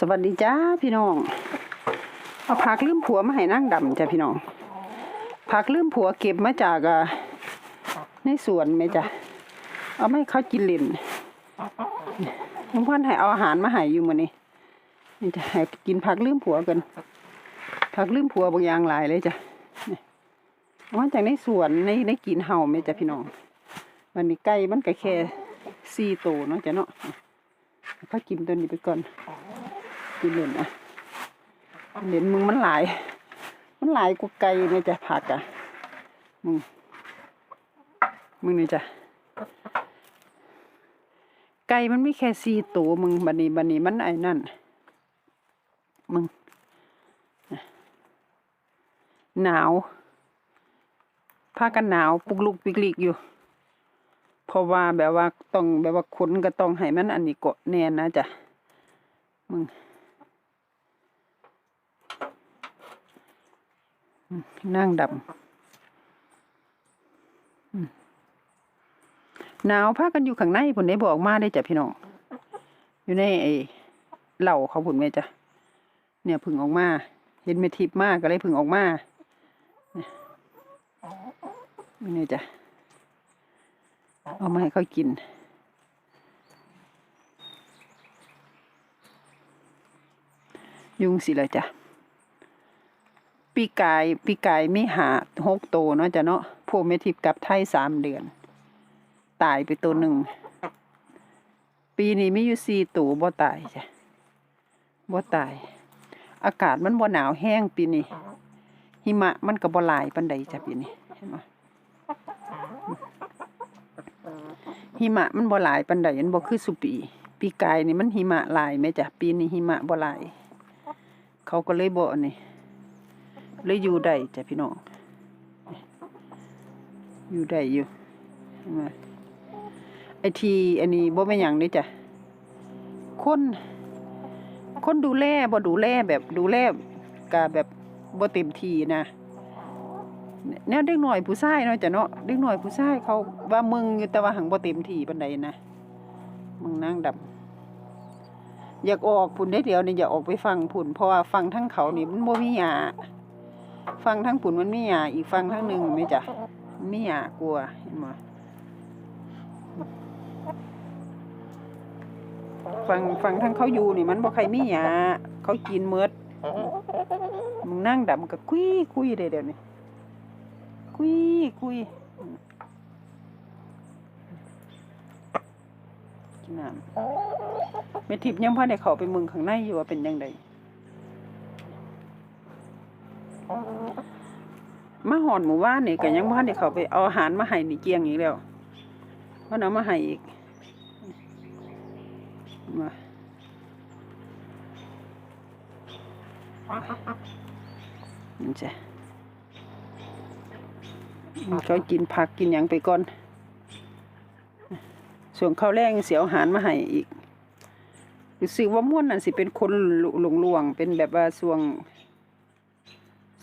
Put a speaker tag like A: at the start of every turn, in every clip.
A: สวัสดีจ้าพี่น้อง เอาผักลืมผัวมาให้นั่งดำจ้ะพี่น้อง ผักลืมผัวเก็บมาจากในสวนไหมจ้ะ เอาไม่เขากินเล่นลุงพ่อนให้เอาอาหารมาให้อยู่มื้อนี้นี่จะให้กินผักลืมผัวกันผักลืมผัวบางอย่างหลายเลยจ้ะนี่เอามาจากในสวนในในกินเห่าไหมจ้ะพี่น้องวันนี้ไก่มันก็แค่สี่ตัวเนาะจ้ะเนาะเขากินตัวนี้ไปก่อน กินเล่นอะเล่นมึงมันหลาย มันหลายกว่าไก่เนี่ยจ้ะผักอะมึงมึงนี่จ้ะไก่มันไมีแค่สี่ตัวมึงบันนี้บันนี้มันไอ้นั่น มึงหนาวผ้ากันหนาวปุกลุกปิกลิกอยู่ เพราะว่าแบบว่าต้องแบบว่าขนก็ต้องให้มันอันนี้เกาะแน่นนะจ้ะมึง นั่งดำหนาวพากันอยู่ข้างในผุนได้บอกมาได้จ้ะพี่น้องอยู่ในไอ้เหล่าเขาผุนไหมจ้ะเนี่ยผึ่งออกมา เห็นเมทิพมากก็เลยผึ่งออกมาเนี่ยนี่จ้ะเอามาให้เขากินยุงสิเลยจ้ะ ปีกายปีกายมีหาหกโตเนาะจ้ะเนาะพวกเมทิพกลับไทยสามเดือน ตายไปตัวหนึ่ง ปีนี้ไมีอยู่สี่ตัวบ่ตายจ้ะบ่ตาย อากาศมันบ่หนาวแห้งปีนี้หิมะมันก็บ่หลายปานใดจ้ะปีนี้เห็นไหมหิมะมันบ่หลายปานใดมันบ่คือสุปี ปีกายนี่มันหิมะหลายไหมจ้ะปีนี้หิมะบ่หลาย เขาก็เลยบ่อันนี่ เลยอยู่ได้จ้ะพี่น้องอยู่ได้อยู่ไอทีอันนี้บ่เป็นอย่างนี้จ้ะคนคนดูแลบ่ดูแลแบบดูแลกะแบบบ่เต็มทีนะแนวเด็กหน่อยผู้ชายเนาะจ้ะเนาะเด็กหน่อยผู้ชายเขาว่ามึงอยู่แต่ว่าหังบ่เต็มทีปานใดนะมึงนั่งดำอยากออกพุ่นได้เดียวนี่อยากออกไปฟังพุ่นเพราะว่าฟังทั้งเขานี่มันบ่มีหยา ฟังทั้งปุ่นมันไมีหยาอีกฟังทั้งหนึ่งไหมจ๊ะมันมีหยากลัวเห็นไหมฟังฟังทั้งเขาอยู่นี่มันบ่ใครไมีหยาเขากินเมืดมึงนั่งดำก็คุยคุยเดี๋ยวเดี๋ยวนี้คุยคุยกินน้ำเมทิพย์ยังพาได้เขาไปเมึงข้างในอยู่ว่าเป็นยังไง มาหอนหมู่บ้านนี่ก็ยังบ่ทันได้เขาไปเอาอาหารมาให้นี่เกียงอีกแล้วเพราะเอามาให้อีกมานี่จ้ะเขากินผักกินหยังไปก่อน ส่วนข้าวแรงเสียอาหารมาให้อีกรู้สึกว่าม่วนนั่นสิเป็นคนหลวงหลวงๆเป็นแบบว่าส่วง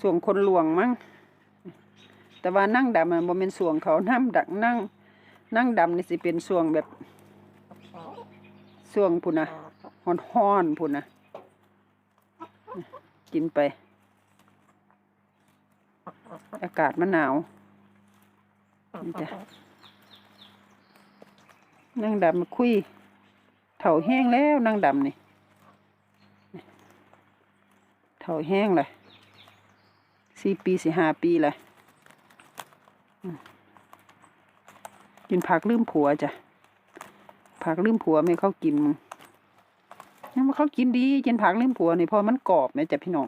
A: วงคนหลวงมั้งแต่ว่านั่งดำมันบ่เป็นสวงเขานั่งดักนั่ง นั่งดำนี่สิเป็นสวงแบบสวงพุ่นนะฮ้อนฮ้อนพุ่นนะกินไป อากาศมันหนาวนี่จ้ะนั่งดำมาคุยเถาแห้งแล้วนั่งดำนี่เถาแห้งเลย สี่ปีสี่ห้าปีเลยกินผักลืมผัวจ้ะ ผักลืมผัวไม่เข้ากินมึงนี่มันเขากินดีกินผักลืมผัวเนี่เพอมันกรอบไหมจ้ะพี่น้อง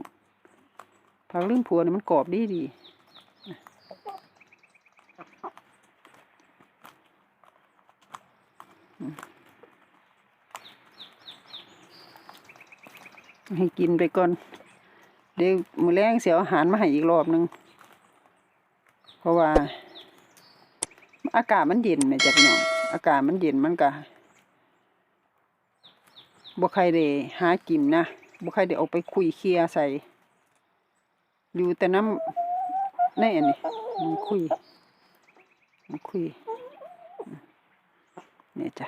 A: ผักลืมผัวเนี่ยมันกรอบดีดีให้กินไปก่อน เดี๋ยวมือแรงเสียอาหารมาให้อีกรอบหนึง เพราะว่า อากาศมันเย็นแม่จ้ะพี่น้องอากาศมันเย็นมันก็บ่ใครได้หากินนะบ่ใครได้ออกไปคุยเคลียใส่ อยู่แต่น้ำในอันนี้มันคุยมันคุยเนี่ยจ้ะ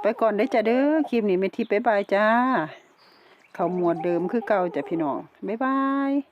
A: ไปก่อนได้จ้ะเด้อคลิปนี้ไม่ทิพย์บ๊ายจ้า เขาหมวดเดิมคือเก่าจ้ะพี่น้องบ๊ายบาย